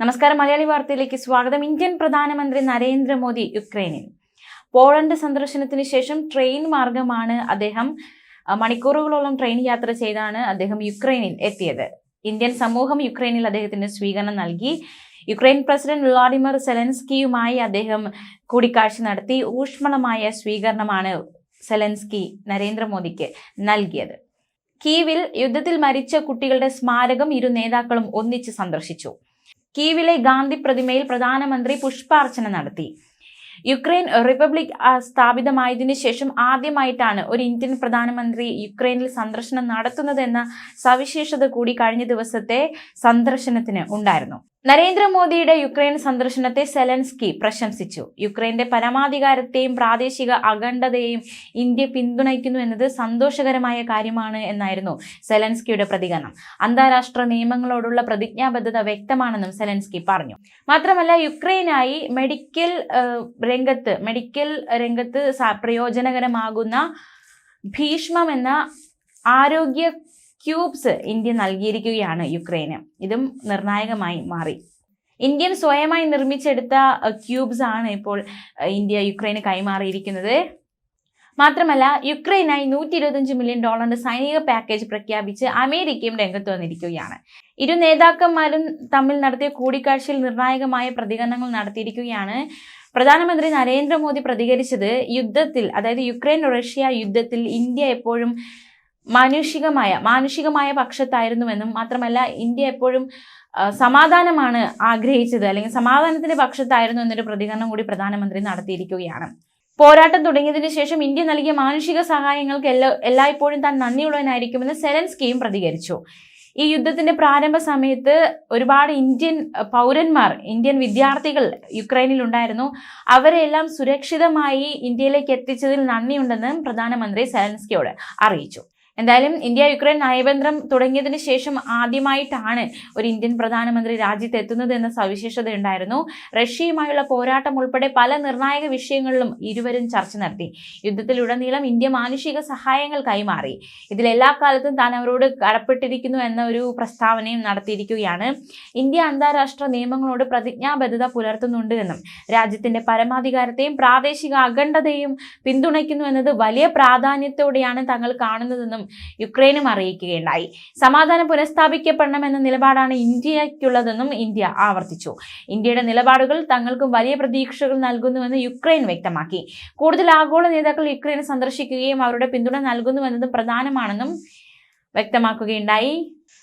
നമസ്കാരം. മലയാളി വാർത്തയിലേക്ക് സ്വാഗതം. ഇന്ത്യൻ പ്രധാനമന്ത്രി നരേന്ദ്രമോദി യുക്രൈനിൽ. പോളണ്ട് സന്ദർശനത്തിന് ശേഷം ട്രെയിൻ മാർഗമാണ് അദ്ദേഹം മണിക്കൂറുകളോളം ട്രെയിൻ യാത്ര ചെയ്താണ് അദ്ദേഹം യുക്രൈനിൽ എത്തിയത്. ഇന്ത്യൻ സമൂഹം യുക്രൈനിൽ അദ്ദേഹത്തിന് സ്വീകരണം നൽകി. യുക്രൈൻ പ്രസിഡന്റ് വ്ളാഡിമിർ സെലൻസ്കിയുമായി അദ്ദേഹം കൂടിക്കാഴ്ച നടത്തി. ഊഷ്മളമായ സ്വീകരണമാണ് സെലൻസ്കി നരേന്ദ്രമോദിക്ക് നൽകിയത്. കീവിൽ യുദ്ധത്തിൽ മരിച്ച കുട്ടികളുടെ സ്മാരകം ഇരു നേതാക്കളും ഒന്നിച്ച് സന്ദർശിച്ചു. കീവിലെ ഗാന്ധി പ്രതിമയിൽ പ്രധാനമന്ത്രി പുഷ്പാർച്ചന നടത്തി. യുക്രൈൻ റിപ്പബ്ലിക് സ്ഥാപിതമായതിനു ശേഷം ആദ്യമായിട്ടാണ് ഒരു ഇന്ത്യൻ പ്രധാനമന്ത്രി യുക്രൈനിൽ സന്ദർശനം നടത്തുന്നതെന്ന സവിശേഷത കൂടി കഴിഞ്ഞ ദിവസത്തെ സന്ദർശനത്തിന് ഉണ്ടായിരുന്നു. നരേന്ദ്രമോദിയുടെ യുക്രൈൻ സന്ദർശനത്തെ സെലൻസ്കി പ്രശംസിച്ചു. യുക്രൈന്റെ പരമാധികാരത്തെയും പ്രാദേശിക അഖണ്ഡതയെയും ഇന്ത്യ പിന്തുണയ്ക്കുന്നു എന്നത് സന്തോഷകരമായ കാര്യമാണ് എന്നായിരുന്നു സെലൻസ്കിയുടെ പ്രതികരണം. അന്താരാഷ്ട്ര നിയമങ്ങളോടുള്ള പ്രതിജ്ഞാബദ്ധത വ്യക്തമാണെന്നും സെലൻസ്കി പറഞ്ഞു. മാത്രമല്ല യുക്രൈനായി മെഡിക്കൽ രംഗത്ത് മെഡിക്കൽ രംഗത്ത് പ്രയോജനകരമാകുന്ന ഭീഷ്മം എന്ന ആരോഗ്യ ക്യൂബ്സ് ഇന്ത്യ നൽകിയിരിക്കുകയാണ് യുക്രൈന്. ഇതും നിർണായകമായി മാറി. ഇന്ത്യൻ സ്വയമായി നിർമ്മിച്ചെടുത്ത ക്യൂബ്സ് ആണ് ഇപ്പോൾ ഇന്ത്യ യുക്രൈന് കൈമാറിയിരിക്കുന്നത്. മാത്രമല്ല യുക്രൈനായി നൂറ്റി ഇരുപത്തഞ്ച് മില്യൺ ഡോളറിന്റെ സൈനിക പാക്കേജ് പ്രഖ്യാപിച്ച് അമേരിക്കയും രംഗത്ത് വന്നിരിക്കുകയാണ്. ഇരു നേതാക്കന്മാരും തമ്മിൽ നടത്തിയ കൂടിക്കാഴ്ചയിൽ നിർണായകമായ പ്രതികരണങ്ങൾ നടത്തിയിരിക്കുകയാണ്. പ്രധാനമന്ത്രി നരേന്ദ്രമോദി പ്രതികരിച്ചത് യുദ്ധത്തിൽ അതായത് യുക്രൈൻ റഷ്യ യുദ്ധത്തിൽ ഇന്ത്യ എപ്പോഴും മാനുഷികമായ മാനുഷികമായ പക്ഷത്തായിരുന്നുവെന്നും മാത്രമല്ല ഇന്ത്യ എപ്പോഴും സമാധാനമാണ് ആഗ്രഹിച്ചത് അല്ലെങ്കിൽ സമാധാനത്തിന്റെ പക്ഷത്തായിരുന്നു എന്നൊരു പ്രതികരണം കൂടി പ്രധാനമന്ത്രി നടത്തിയിരിക്കുകയാണ്. പോരാട്ടം തുടങ്ങിയതിന് ശേഷം ഇന്ത്യ നൽകിയ മാനുഷിക സഹായങ്ങൾക്ക് എല്ലാ എല്ലായ്പ്പോഴും താൻ നന്ദിയുള്ളവനായിരിക്കുമെന്ന് സെലൻസ്കിയും പ്രതികരിച്ചു. ഈ യുദ്ധത്തിന്റെ പ്രാരംഭ സമയത്ത് ഒരുപാട് ഇന്ത്യൻ പൗരന്മാർ ഇന്ത്യൻ വിദ്യാർത്ഥികൾ യുക്രൈനിൽ ഉണ്ടായിരുന്നു. അവരെല്ലാം സുരക്ഷിതമായി ഇന്ത്യയിലേക്ക് എത്തിച്ചതിൽ നന്ദിയുണ്ടെന്ന് പ്രധാനമന്ത്രി സെലൻസ്കിയോട് അറിയിച്ചു. എന്തായാലും ഇന്ത്യ യുക്രൈൻ നയതന്ത്രം തുടങ്ങിയതിന് ശേഷം ആദ്യമായിട്ടാണ് ഒരു ഇന്ത്യൻ പ്രധാനമന്ത്രി രാജ്യത്ത് എത്തുന്നത് എന്ന സവിശേഷത ഉണ്ടായിരുന്നു റഷ്യയുമായുള്ള പോരാട്ടം ഉൾപ്പെടെ പല നിർണായക വിഷയങ്ങളിലും ഇരുവരും ചർച്ച നടത്തി. യുദ്ധത്തിലുടനീളം ഇന്ത്യ മാനുഷിക സഹായങ്ങൾ കൈമാറി. ഇതിൽ എല്ലാ കാലത്തും താൻ അവരോട് കടപ്പെട്ടിരിക്കുന്നു എന്ന ഒരു പ്രസ്താവനയും നടത്തിയിരിക്കുകയാണ്. ഇന്ത്യ അന്താരാഷ്ട്ര നിയമങ്ങളോട് പ്രതിജ്ഞാബദ്ധത പുലർത്തുന്നുണ്ട് എന്നും രാജ്യത്തിന്റെ പരമാധികാരത്തെയും പ്രാദേശിക അഖണ്ഡതയും പിന്തുണയ്ക്കുന്നു എന്നത് വലിയ പ്രാധാന്യത്തോടെയാണ് തങ്ങൾ കാണുന്നതെന്നും യുക്രൈനും അറിയിക്കുകയുണ്ടായി. സമാധാനം പുനഃസ്ഥാപിക്കപ്പെടണമെന്ന നിലപാടാണ് ഇന്ത്യയ്ക്കുള്ളതെന്നും ഇന്ത്യ ആവർത്തിച്ചു. ഇന്ത്യയുടെ നിലപാടുകൾ തങ്ങൾക്കും വലിയ പ്രതീക്ഷകൾ നൽകുന്നുവെന്ന് യുക്രൈൻ വ്യക്തമാക്കി. കൂടുതൽ ആഗോള നേതാക്കൾ യുക്രൈനെ സന്ദർശിക്കുകയും അവരുടെ പിന്തുണ നൽകുന്നുവെന്നതും പ്രധാനമാണെന്നും വ്യക്തമാക്കുകയുണ്ടായി.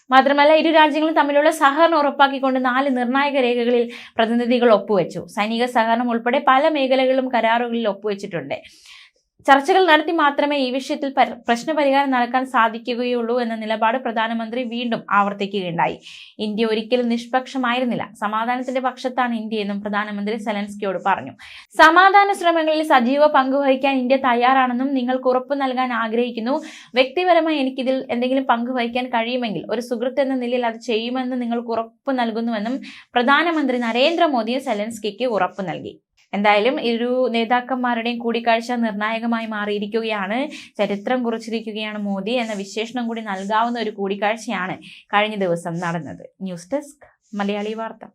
മാത്രമല്ല ഇരു രാജ്യങ്ങളും തമ്മിലുള്ള സഹകരണം ഉറപ്പാക്കിക്കൊണ്ട് നാല് നിർണായക രേഖകളിൽ പ്രതിനിധികൾ ഒപ്പുവെച്ചു. സൈനിക സഹകരണം ഉൾപ്പെടെ പല മേഖലകളിലും കരാറുകളിൽ ഒപ്പുവെച്ചിട്ടുണ്ട്. ചർച്ചകൾ നടത്തി മാത്രമേ ഈ വിഷയത്തിൽ പര- പ്രശ്നപരിഹാരം നടക്കാൻ സാധിക്കുകയുള്ളൂ എന്ന നിലപാട് പ്രധാനമന്ത്രി വീണ്ടും ആവർത്തിക്കുകയുണ്ടായി. ഇന്ത്യ ഒരിക്കലും നിഷ്പക്ഷമായിരുന്നില്ല. സമാധാനത്തിന്റെ പക്ഷത്താണ് ഇന്ത്യ എന്നും പ്രധാനമന്ത്രി സെലൻസ്കിയോട് പറഞ്ഞു. സമാധാന ശ്രമങ്ങളിൽ സജീവ പങ്കുവഹിക്കാൻ ഇന്ത്യ തയ്യാറാണെന്നും നിങ്ങൾക്ക് ഉറപ്പ് നൽകാൻ ആഗ്രഹിക്കുന്നു. വ്യക്തിപരമായി എനിക്കിതിൽ എന്തെങ്കിലും പങ്കുവഹിക്കാൻ കഴിയുമെങ്കിൽ ഒരു സുഹൃത്ത് എന്ന നിലയിൽ അത് ചെയ്യുമെന്ന് നിങ്ങൾക്ക് ഉറപ്പ് നൽകുന്നുവെന്നും പ്രധാനമന്ത്രി നരേന്ദ്രമോദി സെലൻസ്കിക്ക് ഉറപ്പ് നൽകി. എന്തായാലും ഇരു നേതാക്കന്മാരുടെയും കൂടിക്കാഴ്ച നിർണായകമായി മാറിയിരിക്കുകയാണ്. ചരിത്രം കുറിച്ചിരിക്കുകയാണ് മോദി എന്ന വിശേഷണം കൂടി നൽകാവുന്ന ഒരു കൂടിക്കാഴ്ചയാണ് കഴിഞ്ഞ ദിവസം നടന്നത്. ന്യൂസ് ഡെസ്ക് മലയാളി വാർത്ത.